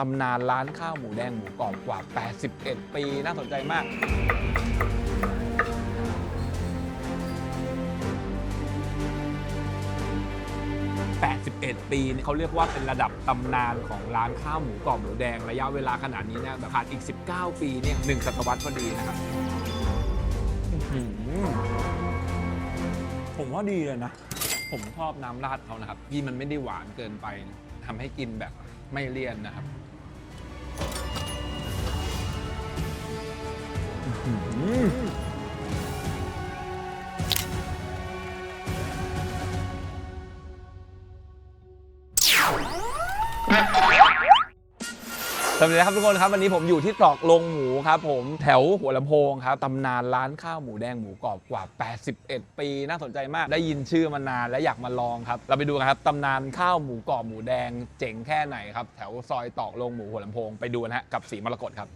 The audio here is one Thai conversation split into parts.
ตำนานร้านข้าวหมูแดงหมูกรอบกว่า 81 ปี น่าสนใจมาก 81 ปีเนี่ยเขาเรียกว่าเป็นระดับตำนานของร้านข้าวหมูกรอบหมูแดงระยะเวลาขนาดนี้เนี่ยแบบขาดอีก 19 ปีเนี่ยหนึ่งศตวรรษพอดีนะครับอื้อหือผมว่าดีเลยนะ ผมชอบน้ำราดเขานะครับยี่มันไม่ได้หวานเกินไปนะทำให้กินแบบไม่เลี่ยนนะครับ สวัสดีครับทุกคนครับวันนี้ผมอยู่ที่ตรอกลงหมูครับผมแถวหัวลำโพงครับตำนานร้านข้าวหมูแดงหมูกรอบกว่า 81 ปีน่าสนใจมากได้ยินชื่อมานานและอยากมาลองครับ เราไปดูกันครับตำนานข้าวหมูกรอบหมูแดงเจ๋งแค่ไหนครับ แถวซอยตรอกลงหมูหัวลำโพงไปดูนะฮะกับสีมรกตครับ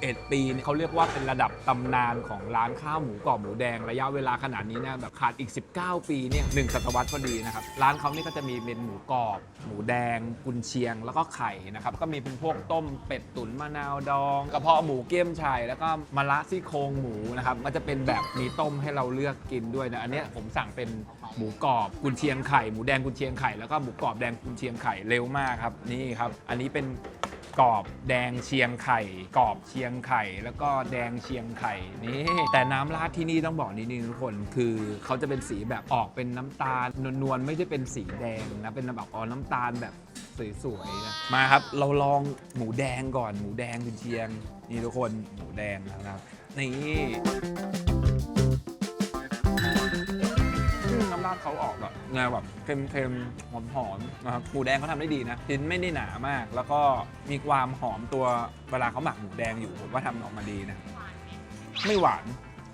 81ปีเนี่ยเขาเรียกว่าเป็นระดับตำนานของร้านข้าวหมูกรอบหมูแดงระยะเวลาขนาดนี้เนี่ยแบบขาดอีก 19 ปีเนี่ยหนึ่งศตวรรษพอดีนะครับ ร้านเขานี่ก็จะมีเป็นหมูกรอบ หมูแดง กุนเชียง แล้วก็ไข่นะครับ ก็มีเป็นพวกต้มเป็ดตุ๋นมะนาวดองกระเพาะหมูเกี๊ยมชัยแล้วก็มะระซี่โครงหมูนะครับก็จะเป็นแบบมีต้มให้เราเลือกกินด้วยนะอันเนี้ยผมสั่งเป็นหมูกรอบกุนเชียงไข่หมูแดงกุนเชียงไข่แล้วก็หมูกรอบแดงกุนเชียงไข่เร็วมากครับนี่ครับอันนี้เป็น กรอบแดงเชียงไข่กรอบเชียงไข่ แล้วก็แดงเชียงไข่นี่แต่น้ำราดที่นี่ต้องบอกนิดนึงทุกคนคือเขาจะเป็นสีแบบออกเป็นน้ำตาลนวลๆไม่ใช่เป็นสีแดงนะเป็นแบบออกน้ำตาลแบบสวยๆนะมาครับเราลองหมูแดงก่อนหมูแดงคุณเชียง นี่ทุกคนหมูแดงนะครับนี่น้ำราดเขาออกแบบ แนวแบบเค็มๆ หอมๆนะครับหมูแดงเขาทำได้ดีนะชิ้นไม่ได้หนามาก แล้วก็มีความหอมตัวเวลาเขาหมักหมูแดงอยู่ผมว่าทำออกมาดีนะไม่หวาน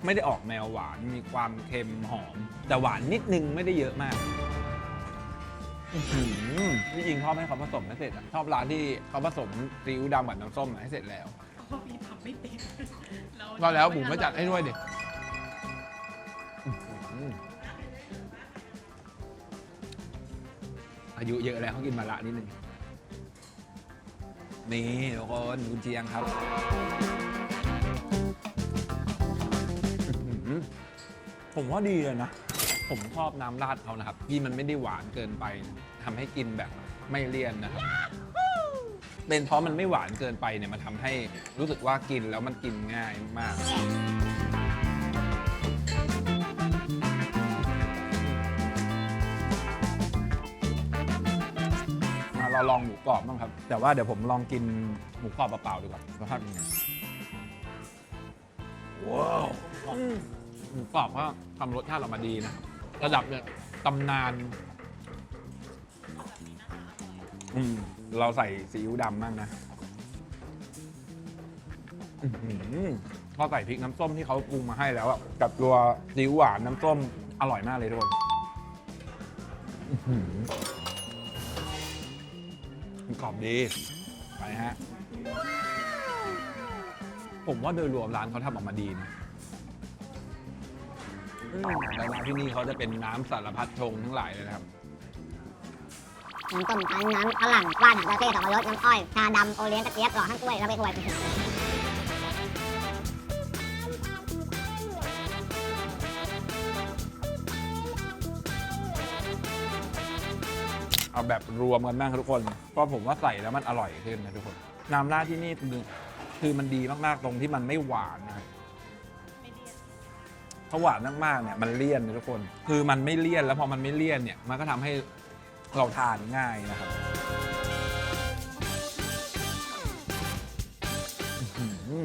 ไม่ได้ออกแนวหวานมีความเค็มหอม แต่หวานนิดนึงไม่ได้เยอะมากอื้อหือที่จริงชอบให้เขาผสมให้เสร็จอะชอบร้านที่เขาผสมซีอิ๊วดำกับน้ำส้มให้เสร็จแล้วเพราะพี่ทำไม่เป็นเราก็แล้วบุ๋มก็จัดให้ด้วยดิ อื้อหืออายุเยอะแล้วเขากินมาละนิดนึงนี่ทุกคนคุณเจียงครับอื้อหือผมว่าดีเลยนะ ผมชอบน้ำราดเขานะครับยี่มันไม่ได้หวานเกินไปทำให้กินแบบไม่เลี่ยนนะครับเป็นเพราะมันไม่หวานเกินไปเนี่ยมันทำให้รู้สึกว่ากินแล้วมันกินง่ายมาก ลองหมูกรอบบ้างครับ แต่ว่าเดี๋ยวผมลองกินหมูกรอบเปล่าๆดีกว่ารสชาติเป็นไงว้าวอืมหมูกรอบก็ทำรสชาติออกมาดีนะระดับเนี่ยตำนานอืมเราใส่ซีอิ๊วดำบ้างนะอื้อหือพอใส่พริกน้ำส้มที่เขาปรุงมาให้แล้วอะกับตัวซีอิ๊วหวานน้ำส้มอร่อยมากเลยทุกคน ดี ไปฮะ ผมว่าโดยรวมร้านเขาทำออกมาดีนะอืมแต่ร้านที่นี่เขาจะเป็นน้ำสารพัดชงทั้งหลายเลยนะครับ น้ำต้มทั้งน้ำฝรั่งว่านลาเต้สับปะรดน้ำอ้อยชาดำโอเลี้ยงกระเจี๊ยบหล่อข้างกล้วยแล้วไปถ้วย เอาแบบรวมกันบ้างครับทุกคน เพราะผมว่าใส่แล้วมันอร่อยขึ้นนะทุกคน น้ำราดที่นี่คือคือมันดีมากๆตรงที่มันไม่หวานนะครับไม่เรียนถ้าหวานมากๆเนี่ยมันเลี่ยนนะทุกคน คือมันไม่เลี่ยนแล้วพอมันไม่เลี่ยนเนี่ยมันก็ทำให้เราทานง่ายนะครับอื้อหือ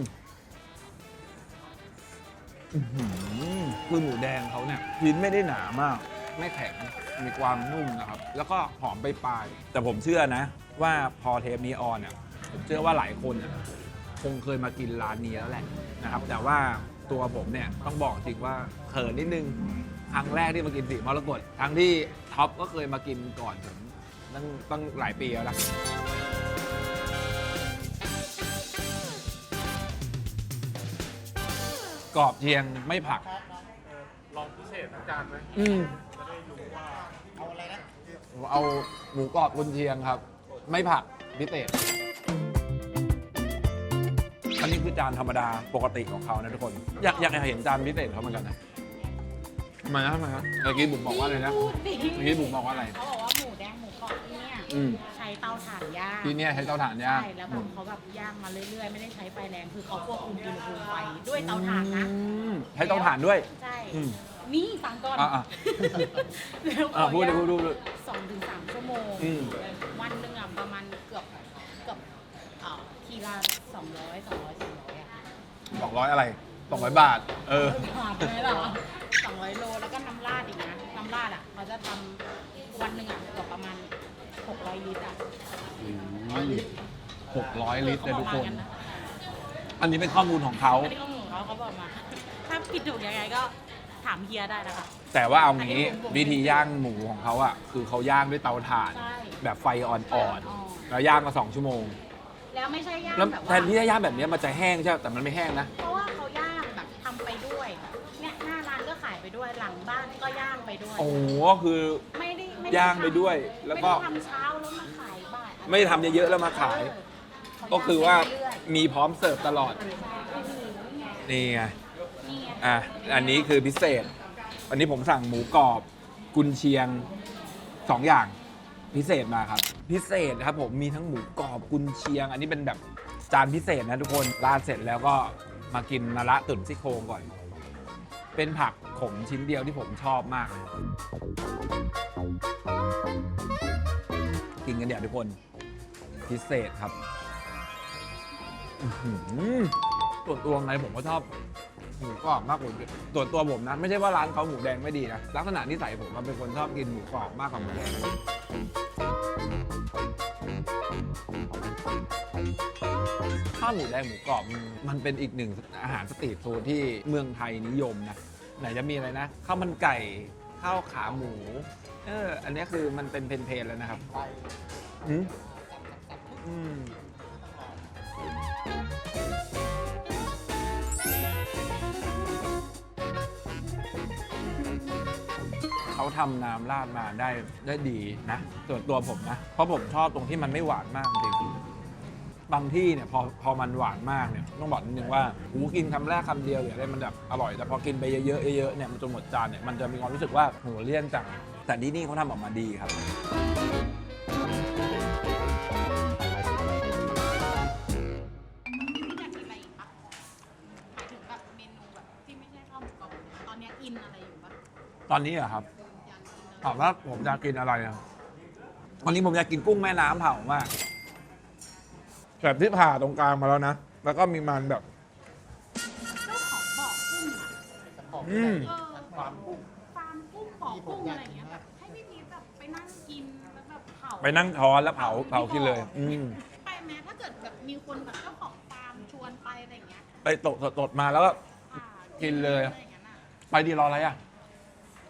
อื้อหือคือหมูแดงเขาเนี่ยชิ้นไม่ได้หนามาก ไม่แข็ง มีความนุ่มนะครับ แล้วก็หอมไปปลายๆแต่ผมเชื่อนะ ว่าพอเทปนี้ออนอะผมเชื่อว่าหลายคนอะคงเคยมากินร้านนี้แล้วแหละนะครับ แต่ว่าตัวผมเนี่ยต้องบอกจริงว่าเขินนิดนึงครั้งแรกที่มากินสีมรกตทั้งที่ท็อปก็เคยมากินก่อนผมตั้งตั้งหลายปีแล้วละกรอบเชียงไม่ผัก ลองพิเศษอาจารย์ไหมอืมจะได้รู้ว่า เอาอะไรนะ เอาหมูกรอบกุนเชียงครับ ไม่ผักพิเศษอันนี้คือจานธรรมดาปกติของเขานะทุกคน อยากอยากเห็นจานพิเศษเขาเหมือนกันนะทำไมนะทำไมนะเมื่อกี้บุ๋มบอกว่าอะไรนะ พูดดิเมื่อกี้บุ๋มบอกว่าอะไร เขาบอกว่าหมูแดงหมูกรอบที่เนี่ยอืม ใช้เตาถ่านย่างที่เนี่ยใช้เตาถ่านย่างใช่แล้วแบบเขาแบบย่างมาเรื่อยๆ ไม่ได้ใช้ไฟแรงคือเขาควบคุมอุณหภูมิไฟด้วยเตาถ่านนะ อืมใช้เตาถ่านด้วย ใช่ อืม นี่ฟังก่อนอะอะ แล้วอะเขาพูดดิย่างพูดดูดูสองถึงสามชั่วโมง อืม วันหนึ่งอะประมาณเกือบเกือบเอ่อทีละสองร้อยสองร้อยสี่ร้อยอะ สองร้อยอะไรสองร้อยบาท เออ ถามไหมล่ะสองร้อยโลแล้วก็น้ำราดอีกนะ น้ำราดอะเขาจะทำวันหนึ่งอะเกือบประมาณหกร้อยลิตรอะหกร้อยลิตรเลยทุกคนขาบอมาะอันนี้เป็นข้อมูลของเขา ไม่ได้ข้อมูลของเขาเขาบอกมา ถ้าผิดถูกยังไงก็ ถามเฮียได้นะคะ แต่ว่าเอางี้อันนี้ผมวิธีย่างหมูของเขาอะคือเขาย่างด้วยเตาถ่าน ใช่แบบไฟอ่อนอ่อนๆแล้วย่างมาสองชั่วโมง แล้วไม่ใช่ย่างแล้วแบบแทว่านที่จะย่างแบบเนี้ยมันจะแห้งใช่ไหมแต่มันไม่แห้งนะ เพราะว่าเขาย่างแบบทำไปด้วยเนี่ยหน้าร้านก็ขายไปด้วยหลังบ้านก็ย่างไปด้วย โอ้โหก็คือ ไม่ได้ม่ย่างไปด้วยแล้วก็ ไม่ได้ทำเช้าแล้วมาขายบ่ายไม่ได้ทำเยอะๆแล้วมาขาย เอก็คือว่าเขย่งไปเรื่อยมีพร้อมเสิร์ฟตลอดๆโอ้โหนี่ไงนี่ไง อะอันนี้คือพิเศษ อันนี้ผมสั่งหมูกรอบกุนเชียงสองอย่างพิเศษมาครับ พิเศษครับผมมีทั้งหมูกรอบกุนเชียง อันนี้เป็นแบบจานพิเศษนะทุกคนราดเสร็จแล้วก็มากินมะระตุ๋นซี่โครงก่อน เป็นผักขมชิ้นเดียวที่ผมชอบมากกินกันเดี๋ยวทุกคน พิเศษครับส่วนตัวในผมก็ชอบ หมูกรอบมากกว่าส่วนตัวผมนะ ไม่ใช่ว่าร้านเขาหมูแดงไม่ดีนะ ลักษณะนิสัยผมมันเป็นคนชอบกินหมูกรอบมากกว่าหมูแดงข้าวหมูแดงหมูกรอบมันมันเป็นอีกหนึ่งอาหารสตรีทฟู้ดที่เมืองไทยนิยมนะไหนจะมีอะไรนะข้าวมันไก่ข้าวขาหมู เออ อันนี้คือมันเป็นเพนๆแล้วนะครับอืมอืม ทำน้ำราดมาได้ได้ดีนะส่วนตัวผมนะ เพราะผมชอบตรงที่มันไม่หวานมากจริงบางที่เนี่ยพอพอมันหวานมากเนี่ยต้องบอกนิดนึงว่าหูกินคำแรกคำเดียวหรืออะไรมันแบบอร่อยแต่พอกินไปเยอะๆเยอะๆเนี่ยมันจนหมดจานเนี่ยมันจะมีความรู้สึกว่าโหเลี่ยนจังแต่ที่นี่เขาทำออกมาดีครับพี่อยากกินอะไรอีกปะหมายถึงแบบเมนูแบบที่ไม่ใช่ข้าวหมูกรอบตอนเนี้ยอินอะไรอยู่ปะตอนนี้เหรอครับ ถามว่าผมอยากกินอะไรอะวันนี้ผมอยากกินกุ้งแม่น้ำเผามากแบบที่ผ่าตรงกลางมาแล้วนะ แล้วก็มีมันแบบ เจ้าของบ่อกุ้งอะอืม เออฟาร์มกุ้งฟาร์มกุ้งบ่อกุ้งอะไรอย่างเงี้ยแบบให้พี่พีชแบบไปนั่งกินแล้วแบบเผา ไปนั่งช้อนแล้วเผาเผากินเลย อืม ไปแม้ถ้าเกิดแบบมีคนแบบเจ้าของฟาร์มชวนไปอะไรอย่างเงี้ยไปตกตดๆมาแล้วก็ อ่ากินเลย อะไรอย่างเงี้ยน่ะไปดีรออะไรอะ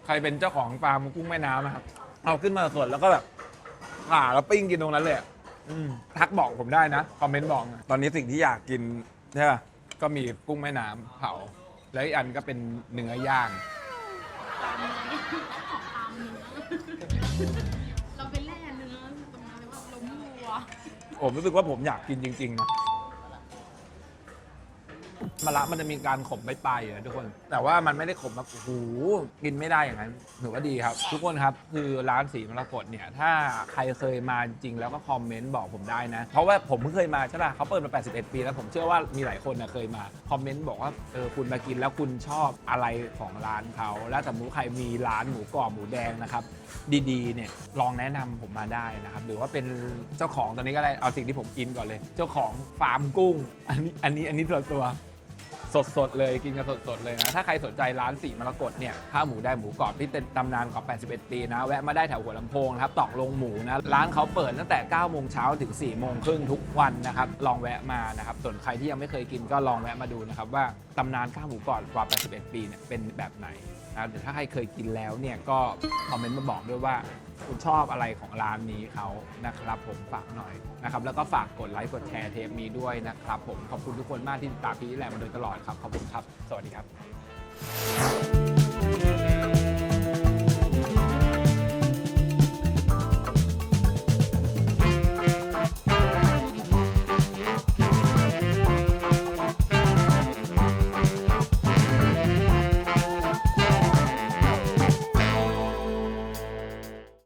ใครเป็นเจ้าของฟาร์มกุ้งแม่น้ำนะครับ เอาขึ้นมาสดแล้วก็แบบผ่าแล้วปิ้งกินตรงนั้นเลยอะอืมทักบอกผมได้นะ คอมเมนต์บอกนะตอนนี้สิ่งที่อยากกินใช่ป่ะก็มีกุ้งแม่น้ำเผา แล้วอีกอันก็เป็นเนื้อย่างฟาร์มเนื้อเนี่ยของฟาร์มเนื้อ เราไปแล่เนื้อตรงนั้นเลยว่าล้มวัว ผมรู้สึกว่าผมอยากกินจริงๆนะ มะระมันจะมีการขมไปลายๆอยู่นะทุกคน แต่ว่ามันไม่ได้ขมแบบโอ้โหกินไม่ได้อย่างนั้นถือว่าดีครับ ทุกคนครับคือร้านสีมรกตเนี่ย ถ้าใครเคยมาจริงแล้วก็คอมเมนต์บอกผมได้นะ เพราะว่าผมเพิ่งเคยมาใช่ป่ะเขาเปิดมา 81 ปีแล้วผมเชื่อว่ามีหลายคนนะเคยมา คอมเมนต์บอกว่าเออคุณมากินแล้วคุณชอบอะไรของร้านเขาแล้วสมมติใครมีร้านหมูกรอบหมูแดงนะครับดีๆเนี่ยลองแนะนำผมมาได้นะครับ หรือว่าเป็นเจ้าของตอนนี้ก็ได้เอาสิ่งที่ผมกินก่อนเลย เจ้าของฟาร์มกุ้ง อันนี้อันนี้อันนี้ตัวตัว สดๆเลยกินกันสดๆเลยนะ ถ้าใครสนใจร้านสีมรกตเนี่ยข้าวหมูได้หมูกรอบที่เป็นตำนานกว่า81 ปีนะ แวะมาได้แถวหัวลำโพงนะครับตอกลงหมูนะ ร้านเขาเปิดตั้งแต่9โมงเช้าถึง4โมงครึ่งทุกวันนะครับ ลองแวะมานะครับ ส่วนใครที่ยังไม่เคยกินก็ลองแวะมาดูนะครับว่าตำนานข้าวหมูกรอบกว่า 81 ปีเนี่ยเป็นแบบไหน นะเดี๋ยวถ้าใครเคยกินแล้วเนี่ยก็คอมเมนต์มาบอกด้วยว่าคุณชอบอะไรของร้านนี้เขานะครับผมฝากหน่อยนะครับแล้วก็ฝากกดไลค์กดแชร์เทปนี้ด้วยนะครับผมขอบคุณทุกคนมากที่ติดตามพี่แหลมมาโดยตลอดครับขอบคุณครับ สวัสดีครับ